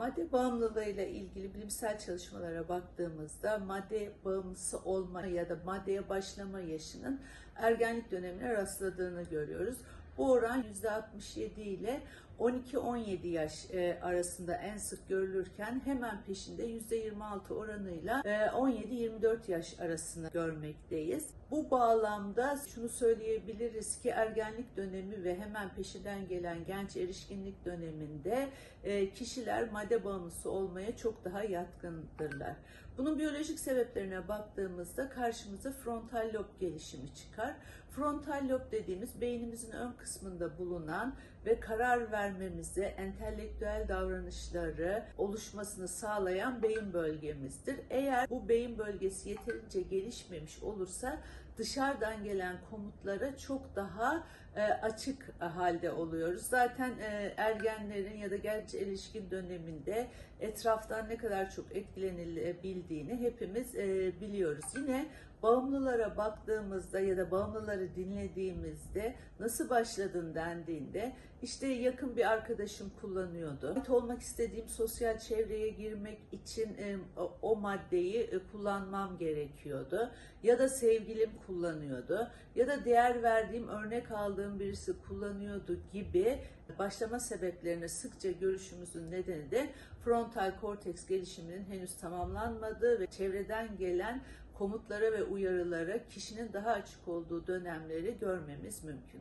Madde bağımlılığıyla ilgili bilimsel çalışmalara baktığımızda madde bağımlısı olma ya da maddeye başlama yaşının ergenlik dönemine rastladığını görüyoruz. Bu oran %67 ile 12-17 yaş e, arasında en sık görülürken hemen peşinde %26 oranıyla e, 17-24 yaş arasını görmekteyiz. Bu bağlamda şunu söyleyebiliriz ki ergenlik dönemi ve hemen peşinden gelen genç erişkinlik döneminde e, kişiler madde bağımlısı olmaya çok daha yatkındırlar. Bunun biyolojik sebeplerine baktığımızda karşımıza frontal lob gelişimi çıkar. Frontal lob dediğimiz beynimizin ön kısmında bulunan ve karar vermemizi, entelektüel davranışları oluşmasını sağlayan beyin bölgemizdir. Eğer bu beyin bölgesi yeterince gelişmemiş olursa dışarıdan gelen komutlara çok daha e, açık halde oluyoruz. Zaten e, ergenlerin ya da genç erişkin döneminde etraftan ne kadar çok etkilenilebildiğini hepimiz e, biliyoruz. Yine bağımlılara baktığımızda ya da bağımlıları dinlediğimizde nasıl başladın dendiğinde işte yakın bir arkadaşım kullanıyordu. Ait olmak istediğim sosyal çevreye girmek için e, o, maddeyi e, kullanmam gerekiyordu. Ya da sevgilim kullanıyordu. Ya da değer verdiğim, örnek aldığım birisi kullanıyordu gibi başlama sebeplerini sıkça görüşümüzün nedeni de frontal korteks gelişiminin henüz tamamlanmadığı ve çevreden gelen komutlara ve uyarılara kişinin daha açık olduğu dönemleri görmemiz mümkün.